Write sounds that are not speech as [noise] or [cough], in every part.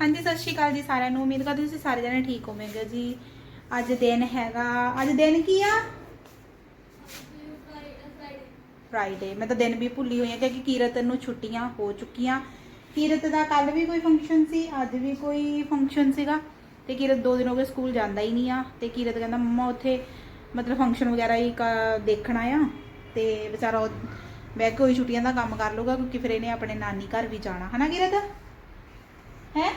ਹਾਂਜੀ, ਸਤਿ ਸ਼੍ਰੀ ਅਕਾਲ ਜੀ ਸਾਰਿਆਂ ਨੂੰ। ਉਮੀਦ ਕਰਦੀ ਤੁਸੀਂ ਸਾਰੇ ਜਣੇ ਠੀਕ ਹੋਵੋਗੇ ਜੀ। ਅੱਜ ਦਿਨ ਹੈਗਾ, ਅੱਜ ਦਿਨ ਕੀ ਆ? ਫਰਾਈਡੇ ਮੈਂ ਤਾਂ ਦਿਨ ਵੀ ਭੁੱਲੀ ਹੋਈ ਹਾਂ ਕਿਉਂਕਿ ਕੀਰਤ ਨੂੰ ਛੁੱਟੀਆਂ ਹੋ ਚੁੱਕੀਆਂ। ਕੀਰਤ ਦਾ ਕੱਲ ਵੀ ਕੋਈ ਫੰਕਸ਼ਨ ਸੀ, ਅੱਜ ਵੀ ਕੋਈ ਫੰਕਸ਼ਨ ਸੀਗਾ। ਤੇ ਕੀਰਤ ਦੋ ਦਿਨ ਹੋ ਗਏ ਸਕੂਲ ਜਾਂਦਾ ਹੀ ਨਹੀਂ ਆ। ਤੇ ਕੀਰਤ ਕਹਿੰਦਾ, ਮੰਮਾ, ਉੱਥੇ ਮਤਲਬ ਫੰਕਸ਼ਨ ਵਗੈਰਾ ਹੀ ਦੇਖਣਾ ਆ ਤੇ ਵਿਚਾਰਾ ਉਹ ਕੋਈ ਛੁੱਟੀਆਂ ਦਾ ਕੰਮ ਕਰ ਲੂਗਾ ਕਿਉਂਕਿ ਫਿਰ ਇਹਨੇ ਆਪਣੇ ਨਾਨੀ ਘਰ ਵੀ ਜਾਣਾ। ਹਨਾ ਕੀਰਤ? ਹੈ?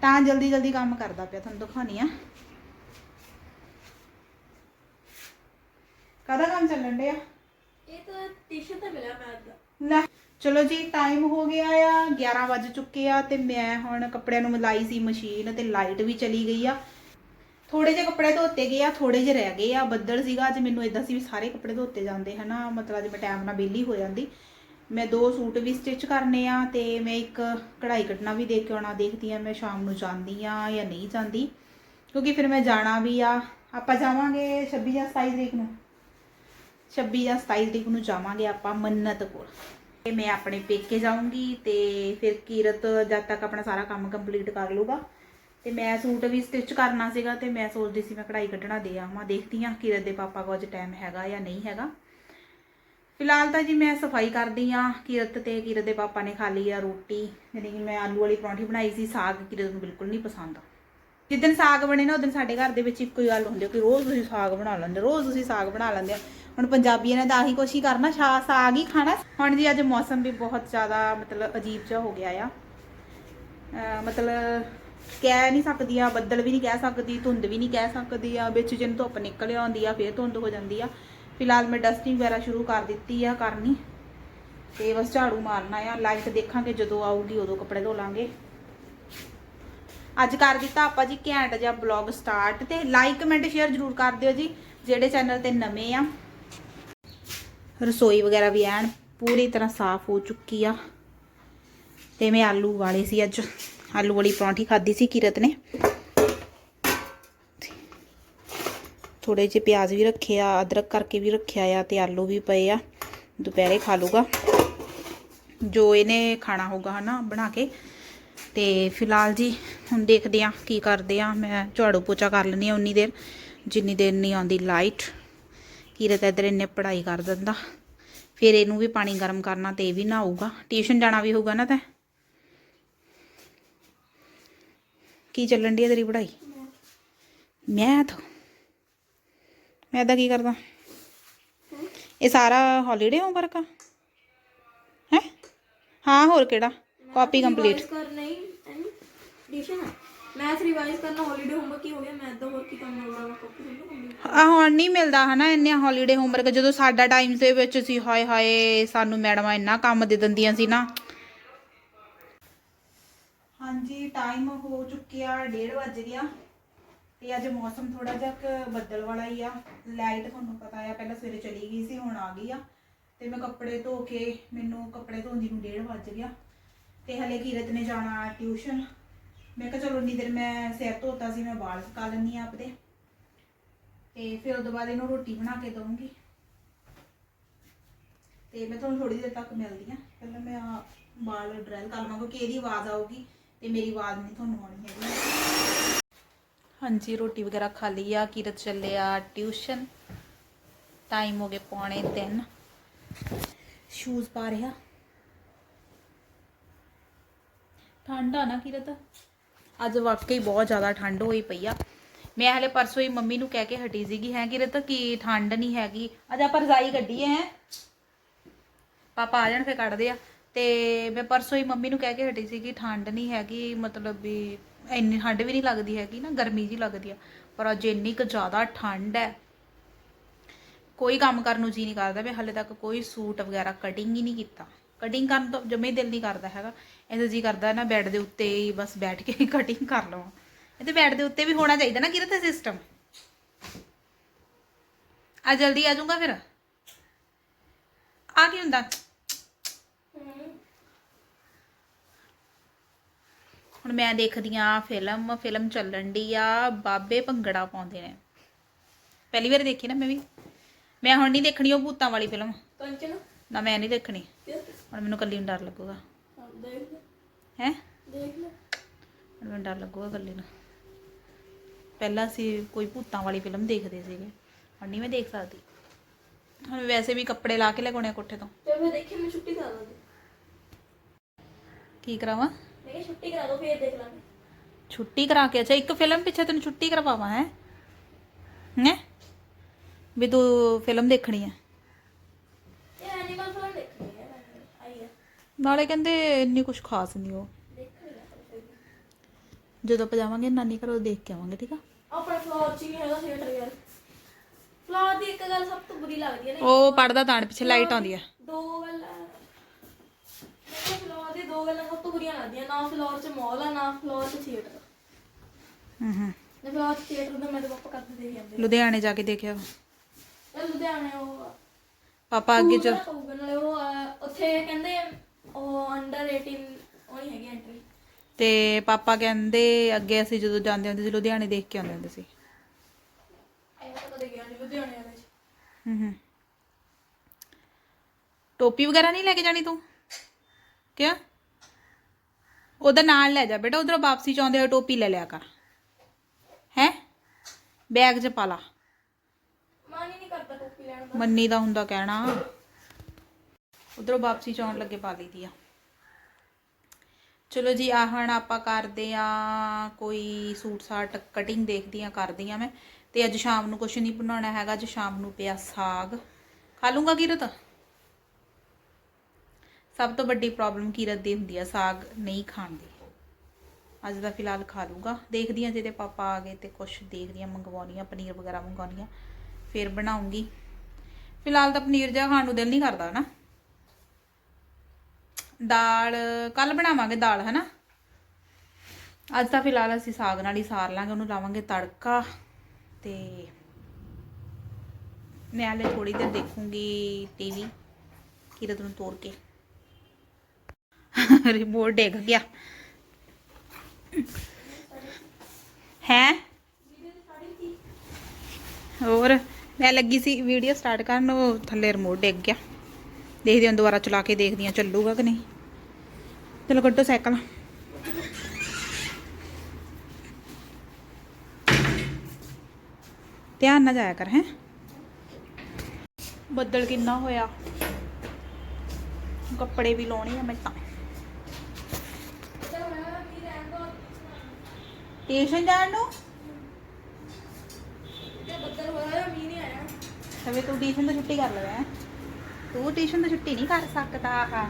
ਤਾਂ ਜਲਦੀ ਜਲਦੀ ਕੰਮ ਕਰਦਾ ਪਿਆ ਤੁਹਾਨੂੰ ਦਿਖਾਉਣੀ ਆ। ਕਾਹਦਾ ਕੰਮ ਚੱਲਣ ਡਿਆ? ਇਹ ਤਾਂ ਟੀ-ਸ਼ਰਟ ਤਾਂ ਮਿਲਿਆ ਮੈਂ ਦਾ ਲੈ ਚਲੋ ਜੀ ਟਾਈਮ ਹੋ ਗਿਆ ਆ 11 ਵੱਜ ਚੁੱਕੇ ਆ ਤੇ ਮੈਂ ਹੁਣ ਕੱਪੜਿਆਂ ਨੂੰ ਮਿਲਾਈ ਸੀ ਮਸ਼ੀਨ ਤੇ ਲਾਈਟ ਵੀ ਚਲੀ ਗਈ ਆ। ਥੋੜੇ ਜਿਹੇ ਕੱਪੜੇ ਧੋਤੇ ਗਏ ਆ ਥੋੜੇ ਜਿਹੇ ਰਹਿ ਗਏ ਆ ਬੱਦਲ ਸੀਗਾ ਅੱਜ ਮੈਨੂੰ ਇਦਾਂ ਸੀ ਵੀ ਸਾਰੇ ਕੱਪੜੇ ਧੋਤੇ ਜਾਂਦੇ ਹਨਾ ਮਤਲਬ ਅੱਜ ਮੈਂ ਟਾਈਮ ਨਾਲ ਵਿਹਲੀ ਹੋ ਜਾਂਦੀ। ਮੈਂ ਦੋ ਸੂਟ ਵੀ ਸਟਿਚ ਕਰਨੇ ਆ ਤੇ ਮੈਂ ਇੱਕ ਕਢਾਈ ਕੱਟਣਾ ਵੀ ਦੇਖ ਕੇ ਆਉਣਾ, ਦੇਖਦੀ ਆ ਮੈਂ ਸ਼ਾਮ ਨੂੰ ਜਾਂਦੀ ਆ ਜਾਂ ਨਹੀਂ ਜਾਂਦੀ ਕਿਉਂਕਿ ਫਿਰ ਮੈਂ ਜਾਣਾ ਵੀ ਆ। ਆਪਾਂ ਜਾਵਾਂਗੇ 26 ਜਾਂ 27 ਤਰੀਕ ਨੂੰ? 26 ਜਾਂ 27 ਤਰੀਕ ਨੂੰ ਜਾਵਾਂਗੇ ਆਪਾਂ ਮੰਨਤ ਕੋਲ। ਤੇ ਮੈਂ ਆਪਣੇ ਪੇਕੇ ਜਾਊਂਗੀ ਤੇ ਫਿਰ ਕੀਰਤ ਜਦ ਤੱਕ ਆਪਣਾ ਸਾਰਾ ਕੰਮ ਕੰਪਲੀਟ ਕਰ ਲੂਗਾ ਤੇ ਮੈਂ ਸੂਟ ਵੀ ਸਟਿਚ ਕਰਨਾ ਸੀਗਾ ਤੇ ਮੈਂ ਸੋਚਦੀ ਸੀ ਮੈਂ ਕਢਾਈ ਕੱਢਣਾ ਦੇ ਆਵਾਂ, ਦੇਖਦੀ ਆ ਕੀਰਤ ਦੇ ਪਾਪਾ ਕੋਲ ਅੱਜ ਟਾਈਮ ਹੈਗਾ ਜਾਂ ਨਹੀਂ ਹੈਗਾ। ਫਿਲਹਾਲ ਤਾਂ ਜੀ ਮੈਂ ਸਫ਼ਾਈ ਕਰਦੀ ਆ ਕੀਰਤ ਤੇ ਕੀਰਤ ਦੇ ਪਾਪਾ ਨੇ ਖਾ ਲਈ ਆ ਰੋਟੀ। ਜਿਹੜੀ ਕਿ ਮੈਂ ਆਲੂ ਵਾਲੀ ਪਰੌਂਠੀ ਬਣਾਈ ਸੀ, ਸਾਗ ਕੀਰਤ ਨੂੰ ਬਿਲਕੁਲ ਨਹੀਂ ਪਸੰਦ। ਜਿੱਦਣ ਸਾਗ ਬਣੇ ਨਾ ਉਦੋਂ ਸਾਡੇ ਘਰ ਦੇ ਵਿੱਚ ਇੱਕੋ ਹੀ ਗੱਲ ਹੁੰਦੀ ਹੈ ਕਿ ਰੋਜ਼ ਤੁਸੀਂ ਸਾਗ ਬਣਾ ਲੈਂਦੇ, ਰੋਜ਼ ਤੁਸੀਂ ਸਾਗ ਬਣਾ ਲੈਂਦੇ ਆ। ਹੁਣ ਪੰਜਾਬੀਆਂ ਨੇ ਤਾਂ ਆਹੀ ਕੁਛ ਹੀ ਕਰਨਾ, ਸ਼ਾ, ਸਾਗ ਹੀ ਖਾਣਾ। ਹੁਣ ਜੀ ਅੱਜ ਮੌਸਮ ਵੀ ਬਹੁਤ ਜ਼ਿਆਦਾ ਮਤਲਬ ਅਜੀਬ ਜਿਹਾ ਹੋ ਗਿਆ ਆ। ਮਤਲਬ ਕਹਿ ਨਹੀਂ ਸਕਦੀ ਆ, ਬੱਦਲ ਵੀ ਨਹੀਂ ਕਹਿ ਸਕਦੀ, ਧੁੰਦ ਵੀ ਨਹੀਂ ਕਹਿ ਸਕਦੀ ਆ, ਵਿੱਚ ਜਿੰਨ ਧੁੱਪ ਨਿਕਲ ਆਉਂਦੀ ਆ, ਫੇਰ ਧੁੰਦ ਹੋ ਜਾਂਦੀ ਆ। ਫਿਲਹਾਲ ਮੈਂ ਡਸਟਿੰਗ ਵਗੈਰਾ ਸ਼ੁਰੂ ਕਰ ਦਿੱਤੀ ਆ ਕਰਨੀ। ਤੇ ਬਸ ਝਾੜੂ ਮਾਰਨਾ ਆ। ਲਾਈਟ ਦੇਖਾਂਗੇ ਜਦੋਂ ਆਊਗੀ, ਉਦੋਂ ਕੱਪੜੇ ਧੋ ਲਾਂਗੇ। ਅੱਜ ਕਰ ਦਿੱਤਾ ਆਪਾਂ ਜੀ ਘੈਂਟ ਜਿਹਾ ਬਲੌਗ ਸਟਾਰਟ ਤੇ ਲਾਈਕ ਕਮੈਂਟ ਸ਼ੇਅਰ ਜਰੂਰ ਕਰ ਦਿਓ ਜੀ, ਜਿਹੜੇ ਚੈਨਲ ਤੇ ਨਵੇਂ ਆ। ਰਸੋਈ ਵਗੈਰਾ ਵੀ ਐਨ ਪੂਰੀ ਤਰ੍ਹਾਂ ਸਾਫ਼ ਹੋ ਚੁੱਕੀ ਆ। ਤੇ ਮੈਂ ਆਲੂ ਵਾਲੇ ਸੀ ਅੱਜ। ਆਲੂ ਵਾਲੀ ਪਰੌਂਠੀ ਖਾਧੀ ਸੀ ਕਿਰਤ ਨੇ। ਥੋੜੇ ਜਿਹੇ ਪਿਆਜ਼ ਵੀ ਰੱਖੇ ਆ, ਅਦਰਕ ਕਰਕੇ ਵੀ ਰੱਖਿਆ ਆ ਤੇ ਆਲੂ ਵੀ ਪਏ ਆ। ਦੁਪਹਿਰੇ ਖਾ ਲੂਗਾ ਜੋ ਇਹਨੇ ਖਾਣਾ ਹੋਊਗਾ ਹਨਾ ਬਣਾ ਕੇ। ਤੇ ਫਿਲਹਾਲ ਜੀ ਹੁਣ ਦੇਖਦੇ ਆ ਕੀ ਕਰਦੇ ਆ। ਮੈਂ ਝਾੜੂ ਪੋਚਾ ਕਰ ਲੈਣੀ ਆ ਉਨੀ ਦੇਰ। ਜਿੰਨੀ ਦੇਰ ਨਹੀਂ ਆਉਂਦੀ ਲਾਈਟ। ਕੀਰਤ ਇੱਧਰ ਇਹਨੇ ਪੜ੍ਹਾਈ ਕਰ ਦਿੰਦਾ। ਫਿਰ ਇਹਨੂੰ ਵੀ ਪਾਣੀ ਗਰਮ ਕਰਨਾ ਤੇ ਇਹ ਵੀ ਨਹਾਊਗਾ। ਟਿਊਸ਼ਨ ਜਾਣਾ ਵੀ ਹੋਊਗਾ ਨਾ ਤੈਂ? ਕੀ ਚੱਲਣ ਦੀ ਤੇਰੀ ਪੜ੍ਹਾਈ? ਮੈਥ ਮੈਥ ਦਾ ਕੀ ਕਰਦਾ? ਇਹ ਸਾਰਾ ਹੌਲੀਡੇ ਹੋਮਵਰਕ ਆ। ਹੈ? ਹਾਂ ਹੋਰ ਕਿਹੜਾ? ਕਾਪੀ ਕੰਪਲੀਟ ਕਰ ਨਹੀਂ ਟੀ-ਸ਼ਰਟ ਮੈਥ ਰਿਵਾਈਜ਼ ਕਰਨਾ ਹੌਲੀਡੇ ਹੋਮਵਰਕ ਕੀ ਹੋ ਗਿਆ ਮੈਥ ਦਾ ਹੋਰ ਕੀ ਕੰਮ ਹੋਊਗਾ ਕਾਪੀ ਆ ਹੁਣ ਨਹੀਂ ਮਿਲਦਾ ਹਨਾ ਇੰਨੇ ਹੌਲੀਡੇ ਹੋਮਵਰਕ ਜਦੋਂ ਸਾਡਾ ਟਾਈਮ ਦੇ ਵਿੱਚ ਸੀ ਹਾਏ ਹਾਏ ਸਾਨੂੰ ਮੈਡਮਾਂ ਇੰਨਾ ਕੰਮ ਦੇ ਦਿੰਦੀਆਂ ਸੀ ਨਾ। ਹਾਂਜੀ ਟਾਈਮ ਹੋ ਚੁੱਕਿਆ 1:30 ਵਜ ਗਿਆ। ਤੇ ਅੱਜ ਮੌਸਮ ਥੋੜਾ ਜਿਹਾ ਕੁ ਬੱਦਲ ਵਾਲਾ ਹੀ ਆ। ਲਾਈਟ ਤੁਹਾਨੂੰ ਪਤਾ ਆ, ਪਹਿਲਾਂ ਸਵੇਰੇ ਚਲੀ ਗਈ ਸੀ, ਹੁਣ ਆ ਗਈ ਆ। ਤੇ ਮੈਂ ਕੱਪੜੇ ਧੋ ਕੇ, ਮੈਨੂੰ ਕੱਪੜੇ ਧੋਂਦੀ ਨੂੰ 1:30 ਵੱਜ ਗਿਆ। ਤੇ ਹਲੇ ਕੀਰਤ ਨੇ ਜਾਣਾ ਟਿਊਸ਼ਨ। ਮੈਂ ਕਿਹਾ ਚਲੋ ਉਨੀ ਦੇਰ ਮੈਂ ਸਿਰ ਧੋਤਾ ਸੀ, ਮੈਂ ਵਾਲ ਸੁਕਾ ਲੈਣੀ ਆ ਆਪਦੇ। ਤੇ ਫਿਰ ਉਹਦੇ ਬਾਅਦ ਇਹਨੂੰ ਰੋਟੀ ਬਣਾ ਕੇ ਦਵਾਂਗੀ ਤੇ ਮੈਂ ਤੁਹਾਨੂੰ ਥੋੜੀ ਦੇਰ ਤੱਕ ਮਿਲਦੀ ਆ ਪਹਿਲਾਂ ਮੈਂ ਆਹ ਵਾਲ ਡਰੈਲ ਕਰ ਲਵਾਂ ਕਿਉਂਕਿ ਇਹਦੀ ਆਵਾਜ਼ ਆਊਗੀ, ਤੇ ਮੇਰੀ ਆਵਾਜ਼ ਨਹੀਂ ਤੁਹਾਨੂੰ ਆਉਣੀ ਹੈਗੀ। ਹਾਂਜੀ, ਰੋਟੀ ਵਗੈਰਾ ਖਾ ਲਈ ਆ, ਕੀਰਤ ਆ, ਟਿਊਸ਼ਨ। ਟਾਈਮ ਹੋ ਗਏ ਪੌਣੇ 3 ਸ਼ੂਜ਼ ਪਾ ਰਿਹਾ। ਠੰਡ ਆ ਨਾ ਕੀਰਤ? ਅੱਜ ਵਾਕਈ ਬਹੁਤ ਜ਼ਿਆਦਾ ਠੰਡ ਹੋਈ ਪਈ ਆ। ਮੈਂ ਹਲੇ ਪਰਸੋਂ ਹੀ ਮੰਮੀ ਨੂੰ ਕਹਿ ਕੇ ਹਟੀ ਸੀਗੀ, ਹੈ ਕਿਰਤ, ਕਿ ਠੰਡ ਨਹੀਂ ਹੈਗੀ। ਅੱਜ ਆਪਾਂ ਰਜ਼ਾਈ ਕੱਢੀ ਹੈ। ਪਾਪਾ ਆ ਜਾਣ ਫੇ ਕੱਢਦੇ ਆ। ਤੇ ਮੈਂ ਪਰਸੋਂ ਹੀ ਮੰਮੀ ਨੂੰ ਕਹਿ ਕੇ ਹਟੀ ਸੀ ਕਿ ਠੰਡ ਨਹੀਂ ਹੈਗੀ, ਮਤਲਬ ਵੀ ਇੰਨੀ ਠੰਡ ਵੀ ਨਹੀਂ ਲੱਗਦੀ ਹੈਗੀ ਨਾ, ਗਰਮੀ ਜੀ ਲੱਗਦੀ ਆ, ਪਰ ਅੱਜ ਇੰਨੀ ਕੁ ਜ਼ਿਆਦਾ ਠੰਡ ਹੈ। ਕੋਈ ਕੰਮ ਕਰਨ ਨੂੰ ਜੀ ਨਹੀਂ ਕਰਦਾ ਮੈਂ ਹਲੇ ਤੱਕ ਕੋਈ ਸੂਟ ਵਗੈਰਾ ਕਟਿੰਗ ਹੀ ਨਹੀਂ ਕੀਤਾ। ਕਟਿੰਗ ਕਰਨ ਤੋਂ ਜਮੇ ਦਿਲ ਨਹੀਂ ਕਰਦਾ ਹੈਗਾ। ਇਹਦਾ ਜੀ ਕਰਦਾ ਨਾ ਬੈੱਡ ਦੇ ਉੱਤੇ ਹੀ ਬਸ ਬੈਠ ਕੇ ਕਟਿੰਗ ਕਰ ਲਵਾਂ। ਇਹਦੇ ਬੈੱਡ ਦੇ ਉੱਤੇ ਵੀ ਹੋਣਾ ਚਾਹੀਦਾ ਨਾ ਕਿਰਤ ਸਿਸਟਮ ਆ ਜਲਦੀ ਆ ਜਾਊਗਾ ਫਿਰ। ਆ ਕੀ ਹੁੰਦਾ? ਹੁਣ ਮੈਂ ਦੇਖਦੀ ਆ ਫਿਲਮ ਫਿਲਮ ਚੱਲਣ ਦੀ ਆ ਬਾਬੇ ਭੰਗੜਾ ਪਾਉਂਦੇ ਨੇ। ਪਹਿਲੀ ਵਾਰ ਦੇਖੀ ਨਾ ਮੈਂ ਵੀ। ਮੈਂ ਹੁਣ ਨਹੀਂ ਦੇਖਣੀ ਉਹ ਭੂਤਾਂ ਵਾਲੀ ਫਿਲਮ। ਕੰਚਨ? ਨਾ ਮੈਂ ਨਹੀਂ ਦੇਖਣੀ। ਹੁਣ ਮੈਨੂੰ ਕੱਲੀ ਨੂੰ ਡਰ ਲੱਗੂਗਾ। ਦੇਖ ਹੈ? ਦੇਖ ਲੈ। ਮੈਨੂੰ ਡਰ ਲੱਗੂਗਾ ਇਕੱਲੇ ਨੂੰ। ਪਹਿਲਾਂ ਅਸੀਂ ਕੋਈ ਭੂਤਾਂ ਵਾਲੀ ਫਿਲਮ ਦੇਖਦੇ ਸੀਗੇ। ਹੁਣ ਨਹੀਂ ਮੈਂ ਦੇਖ ਸਕਦੀ। ਹੁਣ ਵੈਸੇ ਵੀ ਕੱਪੜੇ ਲਾ ਕੇ ਲਗਾਉਣੇ ਕੋਠੇ ਤੋਂ। ਤੇ ਫਿਰ ਦੇਖੀ ਮੈਂ ਛੁੱਟੀ ਕਰਾ ਕੀ ਕਰਾਵਾਂ? ਛੁੱਟੀ ਕਰਾ ਦੋ ਫੇਰ ਦੇਖ ਲਾਂਗੇ। ਛੁੱਟੀ ਕਰਾ ਕੇ? ਅੱਛਾ ਇੱਕ ਫਿਲਮ ਪਿੱਛੇ ਤੈਨੂੰ ਛੁੱਟੀ ਕਰਵਾਵਾਂ ਹੈ? ਹੈ? ਵੀ ਤੂੰ ਫਿਲਮ ਦੇਖਣੀ ਹੈ ਇਹ ਐਨੀਮਲ ਫਿਲਮ ਦੇਖਣੀ ਹੈ ਆਈ ਹੈ ਨਾਲੇ ਕਹਿੰਦੇ ਇੰਨੀ ਕੁਝ ਖਾਸ ਨਹੀਂ ਉਹ। ਹੈ। ਜਦੋਂ ਪਜਾਵਾਂਗੇ ਨਾਨੀ ਘਰੋਂ ਦੇਖ ਕੇ ਆਵਾਂਗੇ ਠੀਕ ਆ? ਆਪਣੇ ਫਲੋਰ ਚ ਹੀ ਹੈਗਾ ਥੀਏਟਰ ਯਾਰ। ਫਲੋਰ ਦੀ ਇੱਕ ਗੱਲ ਸਭ ਤੋਂ ਬੁਰੀ ਲੱਗਦੀ ਹੈ ਨਾ ਉਹ ਪੜਦਾ ਤਾਂ ਪਿੱਛੇ ਲਾਈਟ ਆਉਂਦੀ ਆ। ਦੋ ਗੱਲਾਂ ਦੇਖੋ ਫਲੋਰ ਦੀ ਦੋ ਗੱਲਾਂ ਸਭ ਤੋਂ ਬੁਰੀਆਂ ਲੱਗਦੀਆਂ ਨਾ ਫਲੋਰ ਚ ਮਾਲ ਆ ਨਾ ਫਲੋਰ ਚ ਥੀਏਟਰ ਹੂੰ ਹੂੰ। ਨਾ ਫਲੋਰ ਚ ਥੀਏਟਰ ਦਾ ਮੇਰੇ ਪਾਪਾ ਕਰਦੇ ਦੇਖ ਜਾਂਦੇ ਲੁਧਿਆਣੇ ਜਾ ਕੇ ਦੇਖਿਆ ਇਹ ਲੁਧਿਆਣੇ ਉਹ ਆ। ਪਾਪਾ ਅੱਗੇ ਨਾਲੇ ਉਹ ਉੱਥੇ ਕਹਿੰਦੇ ਉਹ ਅੰਡਰ 18 ਉਹ ਨਹੀਂ ਹੈਗੀ ਐਂਟਰੀ ਤੇ ਪਾਪਾ ਕਹਿੰਦੇ ਅੱਗੇ ਅਸੀਂ ਜਦੋਂ ਜਾਂਦੇ ਹੁੰਦੇ ਸੀ ਲੁਧਿਆਣੇ ਦੇਖ ਕੇ ਆਉਂਦੇ ਹੁੰਦੇ ਸੀ। ਇਹ ਤਾਂ ਕਦੇ ਗਿਆ ਨਹੀਂ ਲੁਧਿਆਣੇ ਵਾਲੇ ਚ। ਹੂੰ ਹੂੰ। ਟੋਪੀ ਵਗੈਰਾ ਨਹੀਂ ਲੈ ਕੇ ਜਾਣੀ ਤੂੰ? ਕਿਆ? ਉਹਦਾ ਨਾਲ ਲੈ ਜਾ ਬੇਟਾ ਉਧਰੋਂ ਵਾਪਸੀ ਚ ਆਉਂਦੇ ਹੋਏ ਟੋਪੀ ਲੈ ਲਿਆ ਕਰ। ਹੈ? ਬੈਗ 'ਚ ਪਾ ਲਾ। ਮਨ ਹੀ ਨਹੀਂ ਕਰਦਾ ਟੋਪੀ ਲੈਣ ਦਾ। ਮੰਨੀ ਦਾ ਹੁੰਦਾ ਕਹਿਣਾ। ਉਧਰੋਂ ਵਾਪਸੀ ਚ ਆਉਣ ਲੱਗੇ ਪਾ ਲਈਦੀ ਆ। ਚਲੋ ਜੀ ਆ ਹੁਣ ਆਪਾਂ ਕਰਦੇ ਆ ਕੋਈ ਸੂਟ ਸਾਟ ਕਟਿੰਗ ਦੇਖਦੀ ਆ ਕਰਦੀ ਆ ਮੈਂ। ਤੇ ਅੱਜ ਸ਼ਾਮ ਨੂੰ ਕੁਛ ਨਹੀਂ ਬਣਾਉਣਾ ਹੈਗਾ ਅੱਜ ਸ਼ਾਮ ਨੂੰ ਪਿਆ ਸਾਗ। ਖਾ ਲੂੰਗਾ ਕੀਰਤ? ਸਭ ਤੋਂ ਵੱਡੀ ਪ੍ਰੋਬਲਮ ਕੀਰਤ ਦੀ ਹੁੰਦੀ ਆ, ਸਾਗ ਨਹੀਂ ਖਾਣ ਦੀ। ਅੱਜ ਦਾ ਫਿਲਹਾਲ ਖਾ ਲੂਗਾ ਦੇਖਦੀ ਆ ਜਿਹਦੇ ਪਾਪਾ ਆ ਗਏ ਤੇ ਕੁਛ ਦੇਖਦੀ ਆ, ਮੰਗਵਾਉਣੀ ਆ, ਪਨੀਰ ਵਗੈਰਾ ਮੰਗਵਾਉਣੀ ਆ, ਫਿਰ ਬਣਾਉਂਗੀ। ਫਿਲਹਾਲ ਤਾਂ ਪਨੀਰ ਜਿਹਾ ਖਾਣ ਨੂੰ ਦਿਲ ਨਹੀਂ ਕਰਦਾ ਨਾ ਦਾਲ ਕੱਲ ਬਣਾਵਾਂਗੇ ਦਾਲ ਹੈ ਨਾ ਅੱਜ ਤਾਂ ਫਿਲਹਾਲ ਅਸੀਂ ਸਾਗ ਨਾਲ ਹੀ ਸਾਰ ਲਾਂਗੇ, ਉਹਨੂੰ ਲਾਵਾਂਗੇ ਤੜਕਾ ਤੇ ਮੈਂ ਹਲੇ ਥੋੜੀ ਦੇਰ ਦੇਖੂੰਗੀ ਟੀਵੀ, ਕਿਰਤ ਨੂੰ ਤੋੜ ਕੇ। ਰਿਮੋਟ ਡਿੱਗ ਗਿਆ। ਹੈ? ਹੋਰ, ਮੈਂ ਲੱਗੀ ਸੀ ਵੀਡੀਓ ਸਟਾਰਟ ਕਰਨ, ਉਹ ਥੱਲੇ ਰਿਮੋਟ ਡਿੱਗ ਗਿਆ। ਦੇਖਦੇ ਹਾਂ ਦੁਬਾਰਾ ਚਲਾ ਕੇ ਦੇਖਦੀ ਹਾਂ ਚੱਲੂਗਾ ਕਿ ਨਹੀਂ। ਚਲੋ ਕੱਢੋ ਸਾਈਕਲ। ਧਿਆਨ ਨਾਲ ਜਾਇਆ ਕਰ, ਹੈ। ਬੱਦਲ ਕਿੰਨਾ ਹੋਇਆ। ਕੱਪੜੇ ਵੀ ਲਾਉਣੇ ਆ ਮੈਂ ਤਾਂ ਚਲੋ ਮੈਂ ਵੀ ਰਹਿਣ ਦੋ ਟਿਊਸ਼ਨ ਜਾਣ ਨੂੰ? ਤੇ ਬੱਦਲ ਹੋ ਰਿਹਾ ਮੀਂਹ ਨਹੀਂ ਆਇਆ। ਤਵੇ ਤੂੰ ਟਿਊਸ਼ਨ ਤੋਂ ਛੁੱਟੀ ਕਰ ਲਵੇ ਤੂੰ ਟਿਊਸ਼ਨ ਤੋਂ ਛੁੱਟੀ ਨਹੀਂ ਕਰ ਸਕਦਾ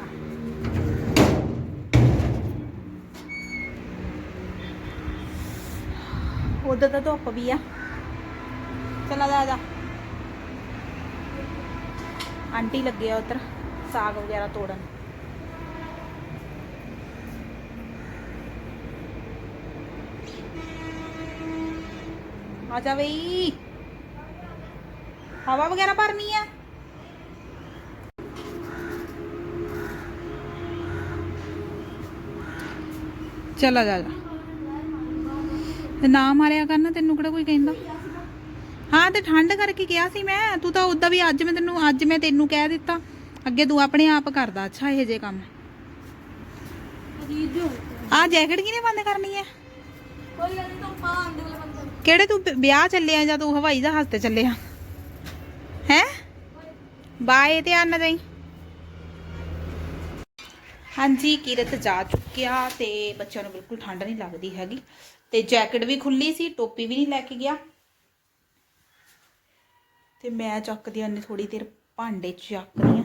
ਉਧਰ ਤਾਂ ਧੁੱਪ ਵੀ ਆ। ਚਲਾ ਜਾ ਆ ਜਾ। ਆਂਟੀ ਲੱਗੇ ਆ ਉਧਰ ਸਾਗ ਵਗੈਰਾ ਤੋੜਨ। ਆ ਜਾ ਬਈ। ਹਵਾ ਵਗੈਰਾ ਭਰਨੀ ਆ? ਚਲਾ ਜਾ ਜਾ। ਤੇ ਨਾ ਮਾਰਿਆ ਕਰਨਾ ਤੈਨੂੰ ਕਿਹੜਾ ਕੋਈ ਕਹਿੰਦਾ। ਹਾਂ ਤੇ ਠੰਡ ਕਰਕੇ ਕਿਹਾ ਸੀ ਮੈਂ ਤੂੰ ਤਾਂ ਉਦਾਂ ਵੀ ਅੱਜ ਮੈਂ ਤੈਨੂੰ ਅੱਜ ਮੈਂ ਤੈਨੂੰ ਕਹਿ ਦਿੱਤਾ। ਅੱਗੇ ਤੂੰ ਆਪਣੇ ਆਪ ਕਰਦਾ ਅੱਛਾ ਇਹ ਜੇ ਕੰਮ। ਆ ਜੈਕਟ ਕਿਨੇ ਬੰਦ ਕਰਨੀ ਹੈ ਕੋਈ ਗੱਲ ਨਹੀਂ ਤਾਂ ਪਾ ਆਂਦੇ ਵਾਲੇ ਕਿਹੜੇ ਤੂੰ ਪ- ਵਿਆਹ ਚੱਲਿਆ ਜਾਂ ਤੂੰ ਹਵਾਈ ਜਹਾਜ਼ ਤੇ ਚੱਲਿਆ ਹੈ? ਬਾਏ ਧਿਆਨ ਨਾਲ ਜਾਈ ਹਾਂਜੀ, ਕੀਰਤ ਜਾ ਚੁੱਕਿਆ ਤੇ ਬੱਚਿਆਂ ਨੂੰ ਬਿਲਕੁਲ ਠੰਡ ਨਹੀਂ ਲੱਗਦੀ ਹੈਗੀ। ਤੇ ਜੈਕਟ ਵੀ ਖੁੱਲੀ ਸੀ, ਟੋਪੀ ਵੀ ਨਹੀਂ ਲੈ ਕੇ ਗਿਆ। ਤੇ ਮੈਂ ਚੱਕਦੀ ਆਂ ਥੋੜੀ ਦੇਰ ਭਾਂਡੇ ਚੱਕਦੀ ਆ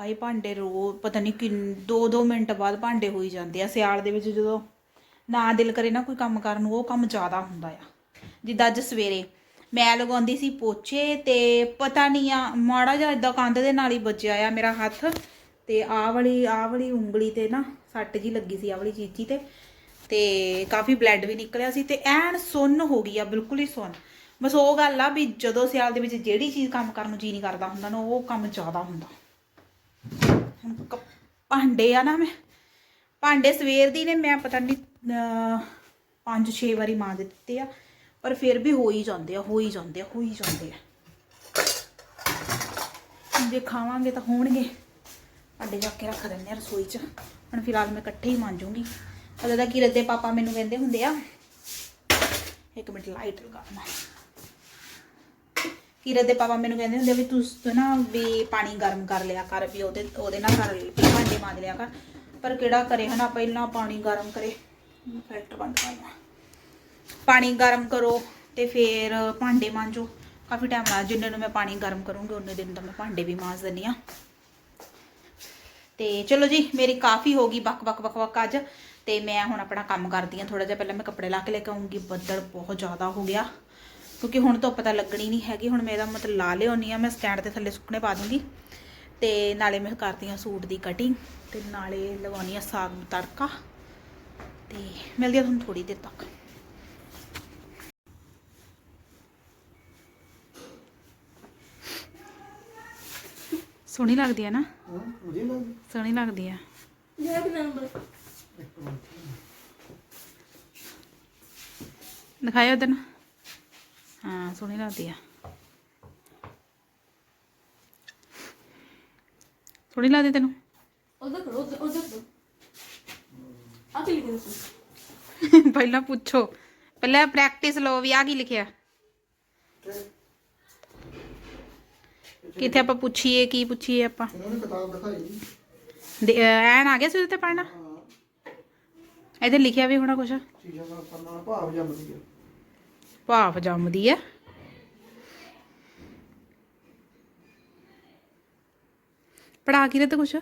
ਹਾਏ, ਭਾਂਡੇ ਰੋ, ਪਤਾ ਨਹੀਂ ਕਿ ਦੋ ਦੋ ਮਿੰਟ ਬਾਅਦ ਭਾਂਡੇ ਹੋਈ ਜਾਂਦੇ ਆ। ਸਿਆਲ ਦੇ ਵਿੱਚ ਜਦੋਂ ਨਾ ਦਿਲ ਕਰੇ ਨਾ ਕੋਈ ਕੰਮ ਕਰਨ ਨੂੰ ਉਹ ਕੰਮ ਜ਼ਿਆਦਾ ਹੁੰਦਾ ਆ। ਜਿੱਦਾਂ ਅੱਜ ਸਵੇਰੇ ਮੈਂ ਲਗਾਉਂਦੀ ਸੀ ਪੋਚੇ ਤੇ ਪਤਾ ਨਹੀਂ ਆ ਮਾੜਾ ਜਿਹਾ ਇਦਾਂ ਕੰਧ ਦੇ ਨਾਲ ਹੀ ਵੱਜਿਆ ਆ ਮੇਰਾ ਹੱਥ ਤੇ ਆਹ ਵਾਲੀ ਆਹ ਵਾਲੀ ਉਂਗਲੀ ਤੇ ਨਾ ਸੱਟ ਜੀ ਲੱਗੀ ਸੀ ਆਹ ਵਾਲੀ ਚੀਜ਼ੀ ਤੇ ਤੇ ਕਾਫੀ ਬਲੱਡ ਵੀ ਨਿਕਲਿਆ ਸੀ ਤੇ ਐਨ ਸੁੰਨ ਹੋ ਗਈ ਆ ਬਿਲਕੁਲ ਹੀ ਸੁੰਨ। ਬਸ ਉਹ ਗੱਲ ਆ ਵੀ ਜਦੋਂ ਸਿਆਲ ਦੇ ਵਿੱਚ ਜਿਹੜੀ ਚੀਜ਼ ਕੰਮ ਕਰਨ ਨੂੰ ਜੀ ਨਹੀਂ ਕਰਦਾ ਹੁੰਦਾ ਨਾ ਉਹ ਕੰਮ ਜ਼ਿਆਦਾ ਹੁੰਦਾ। ਹੁਣ ਭਾਂਡੇ ਆ ਨਾ ਮੈਂ ਭਾਂਡੇ ਸਵੇਰ ਦੀ ਨੇ ਮੈਂ ਪਤਾ ਨਹੀਂ ਅਹ, ਪੰਜ ਛੇ ਵਾਰੀ ਮਾਂਜ ਦਿੱਤੇ ਆ। ਪਰ ਫਿਰ ਵੀ ਹੋ ਹੀ ਜਾਂਦੇ ਆ, ਹੋ ਹੀ ਜਾਂਦੇ ਆ, ਹੋ ਹੀ ਜਾਂਦੇ ਆ। ਜੇ ਖਾਵਾਂਗੇ ਤਾਂ ਹੋਣਗੇ। ਭਾਂਡੇ ਜਾ ਕੇ ਰੱਖ ਦਿੰਦੇ ਆ ਰਸੋਈ 'ਚ। ਹੁਣ ਫਿਲਹਾਲ ਮੈਂ ਇਕੱਠੇ ਹੀ ਮਾਂਜੂਗੀ। ਉਹਦਾ ਦਾ ਕਿਰਤ ਦੇ ਪਾਪਾ ਮੈਨੂੰ ਕਹਿੰਦੇ ਹੁੰਦੇ ਆ। ਇੱਕ ਮਿੰਟ ਲਾਈਟ ਲਗਾ ਮੈਂ ਕਿਰਤ ਦੇ ਪਾਪਾ ਮੈਨੂੰ ਕਹਿੰਦੇ ਹੁੰਦੇ ਆ ਵੀ ਤੂੰ ਨਾ ਵੀ ਪਾਣੀ ਗਰਮ ਕਰ ਲਿਆ ਕਰ, ਵੀ ਉਹਦੇ ਉਹਦੇ ਨਾਲ ਕਰ ਲਈ ਭਾਂਡੇ ਮਾਂਜ ਲਿਆ ਕਰ। ਪਰ ਕਿਹੜਾ ਕਰੇ ਹਨਾ ਪਹਿਲਾਂ ਪਾਣੀ ਗਰਮ ਕਰੇ। ਫਿਲਟਰ ਬੰਦ ਕਰਨਾ ਪਾਣੀ ਗਰਮ ਕਰੋ ਤੇ ਫਿਰ ਭਾਂਡੇ ਮਾਂਜੋ। ਕਾਫੀ ਟਾਈਮ ਲੱਗ ਜਿੰਨੇ ਨੂੰ ਮੈਂ ਪਾਣੀ ਗਰਮ ਕਰੂੰਗੀ, ਉਹਨੇ ਦਿਨ ਤਾਂ ਮੈਂ ਭਾਂਡੇ ਵੀ ਮਾਂਜ ਦਿੰਦੀ ਆ। ਤੇ ਚਲੋ ਜੀ, ਮੇਰੀ ਕਾਫੀ ਹੋ ਗਈ ਬਕ ਬਕ ਬਕ ਬਕ ਅੱਜ। ਤੇ ਮੈਂ ਹੁਣ ਆਪਣਾ ਕੰਮ ਕਰਦੀ ਆ ਥੋੜਾ ਜਿਹਾ। ਪਹਿਲਾਂ ਮੈਂ ਕੱਪੜੇ ਲਾ ਕੇ ਲੈ ਕੇ ਆਉਂਗੀ ਬੱਦਲ ਬਹੁਤ ਜ਼ਿਆਦਾ ਹੋ ਗਿਆ। ਕਿਉਂਕਿ ਹੁਣ ਤੋਂ ਪਤਾ ਲੱਗਣੀ ਨਹੀਂ ਹੈਗੀ, ਹੁਣ ਮੈਂ ਇਹਦਾ ਮਤਲਬ ਲਾ ਲਿਆਉਣੀ ਆ। ਮੈਂ ਸਟੈਂਡ ਤੇ ਥੱਲੇ ਸੁੱਕਣੇ ਪਾ ਦੂੰਗੀ। ਤੇ ਨਾਲੇ ਮੈਂ ਕਰਦੀ ਆ ਸੂਟ ਦੀ ਕਟਿੰਗ ਤੇ ਨਾਲੇ ਲਗਾਉਣੀ ਆ ਸਾਗ ਨੂੰ ਤੜਕਾ। ਤੇ ਮਿਲਦੀ ਆ ਤੁਹਾਨੂੰ ਥੋੜੀ ਦੇਰ ਤੱਕ। ਸੋਹਣੀ ਲੱਗਦੀ ਹੈ ਨਾ। ਹਾਂ ਵਧੀਆ ਲੱਗਦੀ। ਸੋਹਣੀ ਲੱਗਦੀ ਹੈ ਜਿਹੜਾ ਕਿ ਨੰਬਰ। ਇੱਕ ਮਿੰਟ ਦਿਖਾਇਓ ਉਧਰ ਹਾਂ ਸੋਹਣੀ ਲੱਗਦੀ ਆ। ਸੋਹਣੀ ਲੱਗਦੀ ਤੈਨੂੰ? ਉਧਰ ਕਰੋ ਉਧਰ ਉਧਰ ਕਰੋ। ਆ ਕੀ ਲਿਖਿਆ ਤੁਸੀਂ ਪਹਿਲਾਂ ਪੁੱਛੋ। ਪਹਿਲਾਂ ਪ੍ਰੈਕਟਿਸ ਲਓ ਵੀ ਆ ਕੀ ਲਿਖਿਆ? ਕਿੱਥੇ ਆਪਾਂ ਪੁੱਛੀਏ ਕੀ ਪੁੱਛੀਏ ਆਪਾਂ? ਇਹਨਾਂ ਨੇ ਕਿਤਾਬ ਦਿਖਾਈ। ਦੇ- ਅਹ ਐਨ ਆ ਗਿਆ ਸੀ ਉਹਦੇ ਤੇ ਪੜਨਾ ਹਾਂ। ਇਹਦੇ ਲਿਖਿਆ ਵੀ ਹੋਣਾ ਕੁਛ? ਚੀਜ਼ਾਂ ਦਾ ਪੰਨਾ ਭਾਵ ਜੰਮਦੀ ਹੈ ਭਾਫ ਜੰਮਦੀ ਆ। ਪੜਾ ਕੀ ਤੇ ਕੁਛ?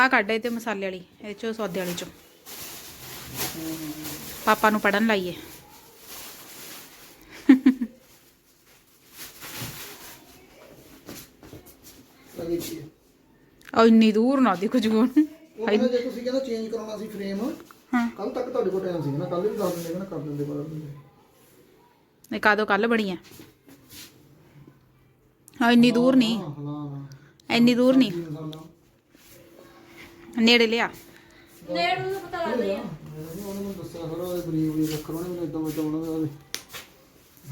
ਆ ਕੱਢ ਇਹ ਤੇ ਮਸਾਲੇ ਵਾਲੀ ਇਹ ਚੋਂ ਸੌਦੇ ਵਾਲੀ ਚੋਂ। ਪਾਪਾ ਨੂੰ ਪੜਨ ਲਾਈਏ। ਸੀ ਆ ਇੰਨੀ ਦੂਰ ਨਾ ਦੇਖੋ ਜੂਨ ਉਹ ਕਹਿੰਦਾ ਜੇ ਤੁਸੀਂ ਕਹਿੰਦਾ ਚੇਂਜ ਕਰਾਉਣਾ ਸੀ ਫਰੇਮ ਹਾਂ। ਕੱਲ ਤੱਕ ਤੁਹਾਡੇ ਕੋਲ ਟਾਈਮ ਸੀ ਨਾ ਕੱਲ ਵੀ ਦੱਸ ਦਿੰਦੇ ਨਾ ਕਰ ਦਿੰਦੇ ਕਰ ਦਿੰਦੇ ਇਹ ਕਾਦੋਂ ਕੱਲ ਬਣੀ ਆ? ਆ ਇੰਨੀ ਦੂਰ ਨਹੀਂ। ਹਾਂ ਹਾਂ। ਇੰਨੀ ਦੂਰ ਨਹੀਂ। ਕੀ ਮਸਾਲਾ ਨੇੜੇ ਲਿਆ। ਨੇੜ ਨੂੰ ਤਾਂ ਪਤਾ ਲੱਗਦਾ ਹੀ ਆ ਉਹਨੇ ਮੈਨੂੰ ਦੱਸਿਆ ਸਾਰਾ ਉਹਦੇ ਬਰੀਕ ਬਰੀਕ ਅੱਖਰ ਉਹਨੇ ਮੈਨੂੰ ਇਦਾਂ ਬਚਾਉਣਾ ਉਹਦੇ।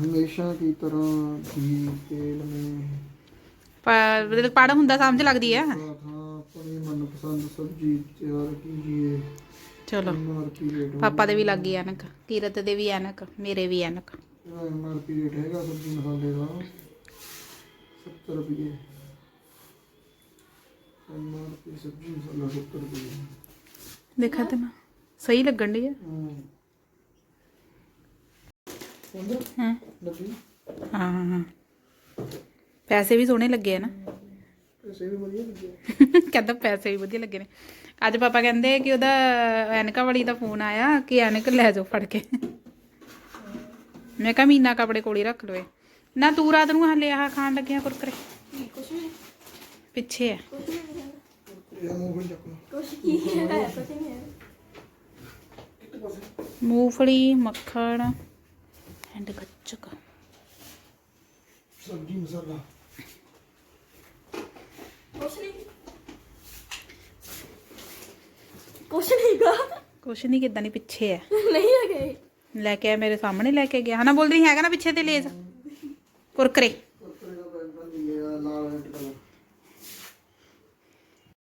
ਹਮੇਸ਼ਾ ਕੀ ਤਰ੍ਹਾਂ ਦੀ ਤੇਲ ਮੇ ਪਰ ਪੜ ਹੁੰਦਾ ਸਮਝ ਲੱਗਦੀ ਆ। ਥਾਂ ਆਪਣੀ ਮਨਪਸੰਦ ਸਬਜ਼ੀ ਤਿਆਰ ਕੀਜੀਏ ਚਲੋ। ਐਮਆਰਪੀ ਰੇਟ ਪਾਪਾ ਦੇ ਵੀ ਲੱਗ ਗਈ ਐਨਕ ਕੀਰਤ ਦੇ ਵੀ ਐਨਕ ਮੇਰੇ ਵੀ ਐਨਕ। ਐਮਆਰਪੀ ਰੇਟ ਹੈਗਾ ਸਬਜ਼ੀ ਮਸਾਲੇ ਦਾ। 70 ਰੁਪਏ। ਐਮਆਰਪੀ ਸਬਜ਼ੀ ਮਸਾਲਾ 70 ਰੁਪਏ। ਦੇਖਾ ਤੇ ਨਾ ਸਹੀ ਲੱਗਣ ਦੀ ਆ। ਹੂੰ। ਪੰਦਰ ਹਾਂ? ਲੱਗੀ? ਹਾਂ ਹਾਂ ਹਾਂ। ਪੈਸੇ ਵੀ ਸੋਹਣੇ ਲੱਗੇ ਆ ਨਾ। ਪੈਸੇ ਵੀ ਵਧੀਆ ਲੱਗੇ [laughs] ਕਹਿੰਦਾ ਪੈਸੇ ਵੀ ਵਧੀਆ ਲੱਗੇ ਨੇ। ਅੱਜ ਪਾਪਾ ਕਹਿੰਦੇ ਕਿ ਉਹਦਾ ਐਨਕਾ ਵਾਲੀ ਦਾ ਫੋਨ ਆਇਆ ਕਿ ਐਨਕ ਲੈ ਜਾਓ ਫੜ ਕੇ। ਮੈਂ ਕਿਹਾ ਮਹੀਨਾ ਕੱਪੜੇ ਕੋਲ ਹੀ ਰੱਖ ਲਵੇ। ਨਾ ਤੂੰ ਰਾਤ ਨੂੰ ਹਲੇ ਆਹ ਖਾਣ ਲੱਗਿਆ ਕੁਰਕਰੇ? ਕੁਛ ਨਹੀਂ। ਪਿੱਛੇ ਆ। ਮੂੰਗਫਲੀ ਮੱਖਣ ਐਂਡ ਗੱਚਕ। ਸਬਜ਼ੀ ਮਸਾਲਾ। ਕੁਛ ਨਹੀਂ ਕੁਛ ਨਹੀਂਗਾ ਕੁਛ ਨਹੀਂ ਕਿਦਾਂ ਨਹੀਂ ਪਿੱਛੇ ਆ ਨਹੀਂ ਹੈਗੇ। ਲੈ ਕੇ ਆ ਮੇਰੇ ਸਾਹਮਣੇ ਲੈ ਕੇ ਗਿਆ। ਹਨਾ ਬੋਲ ਰਹੀ ਹੈਗਾ ਨਾ ਪਿੱਛੇ ਤੇ ਲੇਜ਼। ਕੁਰਕਰੇ।